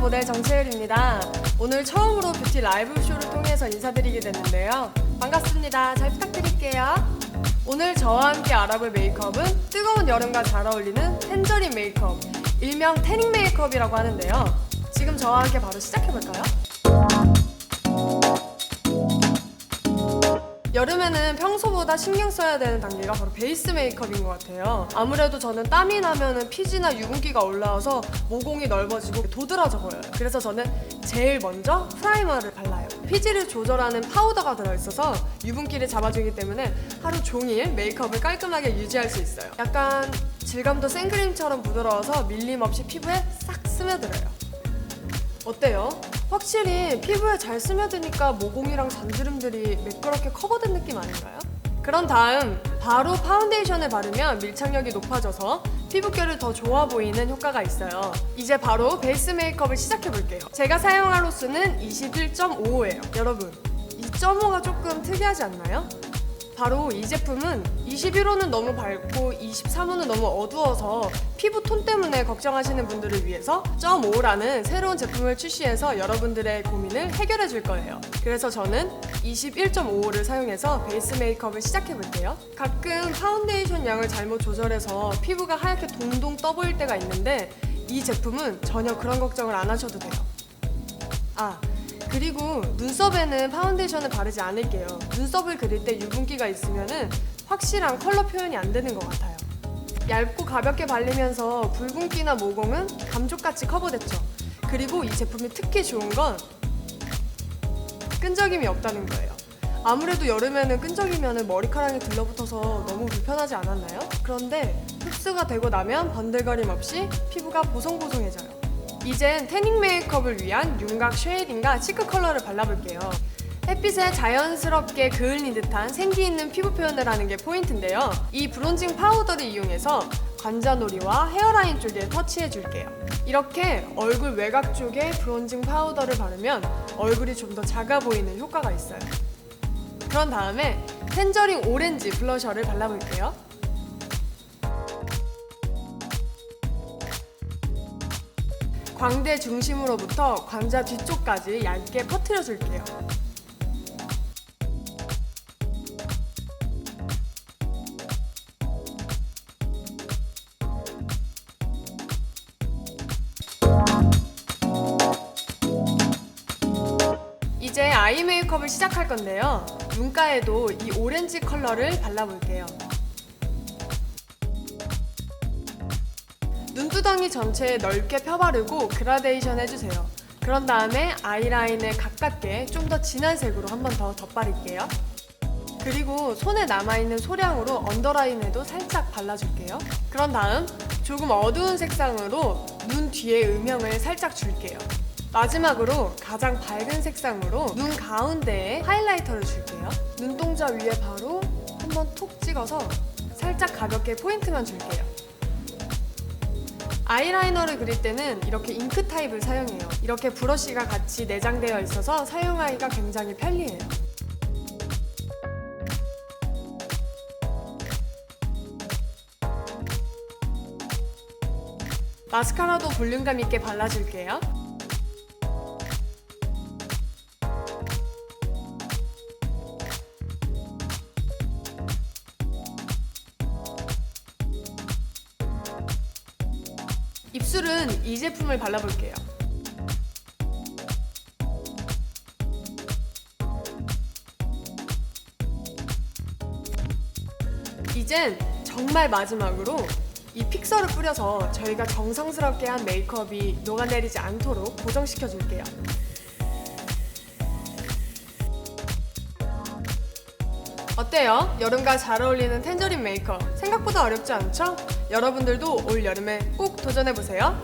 모델 정채율입니다. 오늘 처음으로 뷰티 라이브 쇼를 통해서 인사드리게 됐는데요. 반갑습니다. 잘 부탁드릴게요. 오늘 저와 함께 알아볼 메이크업은 뜨거운 여름과 잘 어울리는 텐저린 메이크업, 일명 태닝 메이크업이라고 하는데요. 지금 저와 함께 바로 시작해볼까요? 여름에는 평소보다 신경 써야 되는 단계가 바로 베이스 메이크업인 것 같아요. 아무래도 저는 땀이 나면은 피지나 유분기가 올라와서 모공이 넓어지고 도드라져 보여요. 그래서 저는 제일 먼저 프라이머를 발라요. 피지를 조절하는 파우더가 들어있어서 유분기를 잡아주기 때문에 하루 종일 메이크업을 깔끔하게 유지할 수 있어요. 약간 질감도 생크림처럼 부드러워서 밀림 없이 피부에 싹 스며들어요. 어때요? 확실히 피부에 잘 스며드니까 모공이랑 잔주름들이 매끄럽게 커버된 느낌 아닌가요? 그런 다음 바로 파운데이션을 바르면 밀착력이 높아져서 피부결을 더 좋아 보이는 효과가 있어요. 이제 바로 베이스 메이크업을 시작해 볼게요. 제가 사용할 호수는 21.55예요. 여러분, 2.5가 조금 특이하지 않나요? 바로 이 제품은 21호는 너무 밝고 23호는 너무 어두워서 피부 톤 때문에 걱정하시는 분들을 위해서 0.5라는 새로운 제품을 출시해서 여러분들의 고민을 해결해 줄 거예요. 그래서 저는 21.55를 사용해서 베이스 메이크업을 시작해 볼게요. 가끔 파운데이션 양을 잘못 조절해서 피부가 하얗게 동동 떠 보일 때가 있는데 이 제품은 전혀 그런 걱정을 안 하셔도 돼요. 아, 그리고 눈썹에는 파운데이션을 바르지 않을게요. 눈썹을 그릴 때 유분기가 있으면은 확실한 컬러 표현이 안 되는 것 같아요. 얇고 가볍게 발리면서 붉은기나 모공은 감쪽같이 커버됐죠. 그리고 이 제품이 특히 좋은 건 끈적임이 없다는 거예요. 아무래도 여름에는 끈적이면 머리카락이 들러붙어서 너무 불편하지 않았나요? 그런데 흡수가 되고 나면 번들거림 없이 피부가 보송보송해져요. 이젠 태닝 메이크업을 위한 윤곽 쉐이딩과 치크 컬러를 발라볼게요. 햇빛에 자연스럽게 그을린 듯한 생기 있는 피부 표현을 하는 게 포인트인데요. 이 브론징 파우더를 이용해서 관자놀이와 헤어라인 쪽에 터치해 줄게요. 이렇게 얼굴 외곽 쪽에 브론징 파우더를 바르면 얼굴이 좀 더 작아 보이는 효과가 있어요. 그런 다음에 텐저링 오렌지 블러셔를 발라볼게요. 광대 중심으로부터 광자 뒤쪽까지 얇게 퍼트려 줄게요. 이제 아이 메이크업을 시작할 건데요. 눈가에도 이 오렌지 컬러를 발라볼게요. 눈두덩이 전체에 넓게 펴바르고 그라데이션 해주세요. 그런 다음에 아이라인을 가깝게 좀 더 진한 색으로 한 번 더 덧바를게요. 그리고 손에 남아있는 소량으로 언더라인에도 살짝 발라줄게요. 그런 다음 조금 어두운 색상으로 눈 뒤에 음영을 살짝 줄게요. 마지막으로 가장 밝은 색상으로 눈 가운데에 하이라이터를 줄게요. 눈동자 위에 바로 한번 톡 찍어서 살짝 가볍게 포인트만 줄게요. 아이라이너를 그릴 때는 이렇게 잉크 타입을 사용해요. 이렇게 브러쉬가 같이 내장되어 있어서 사용하기가 굉장히 편리해요. 마스카라도 볼륨감 있게 발라줄게요. 입술은 이 제품을 발라볼게요. 이젠 정말 마지막으로 이 픽서를 뿌려서 저희가 정성스럽게 한 메이크업이 녹아내리지 않도록 고정시켜 줄게요. 어때요? 여름과 잘 어울리는 텐저린 메이크업 생각보다 어렵지 않죠? 여러분들도 올 여름에 꼭 도전해 보세요.